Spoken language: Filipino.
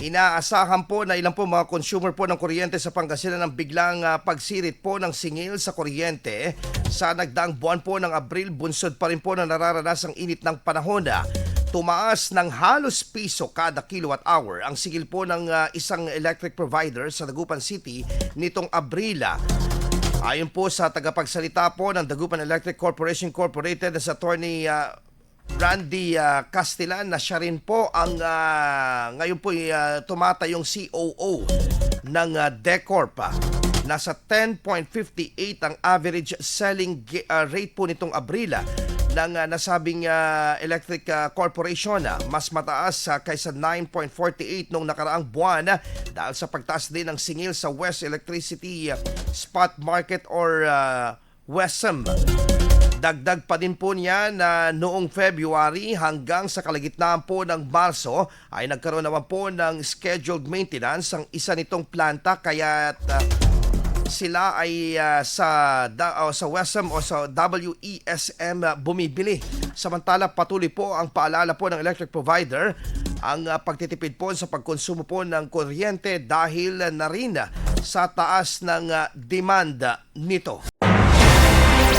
Inaasahan po na ilang po mga consumer po ng kuryente sa Pangasinan ang biglang ah, pagsirit po ng singil sa kuryente sa nagdaang buwan po ng Abril bunsod pa rin po na nararanasang init ng panahon. ah. Tumaas ng halos piso kada kilowatt hour ang singil po ng ah, isang electric provider sa Dagupan City nitong Abril. ah. Ayon po sa tagapagsalita po ng Dagupan Electric Corporation Incorporated sa attorney ah, Randy ah, Castellan na siya rin po ang ah, ngayon po uh, tumatayong COO ng ah, Decorp. ah. Nasa 10.58 ang average selling ah, rate po nitong Abril ah, ng ah, nasabing ah, electric ah, corporation ah. mas mataas ah, kaysa 9.48 noong nakaraang buwan ah, dahil sa pagtaas din ng singil sa West Electricity ah, Spot Market or ah, WESM. Dagdag pa din po niya na noong February hanggang sa kalagitnaan po ng Marso ay nagkaroon naman po ng scheduled maintenance ang isa nitong planta kaya sila ay ah, sa o sa WESM o sa WESM ah, bumibili. Samantala patuloy po ang paalala po ng electric provider ang ah, pagtitipid po sa pagkonsumo po ng kuryente dahil na rin sa taas ng ah, demand nito.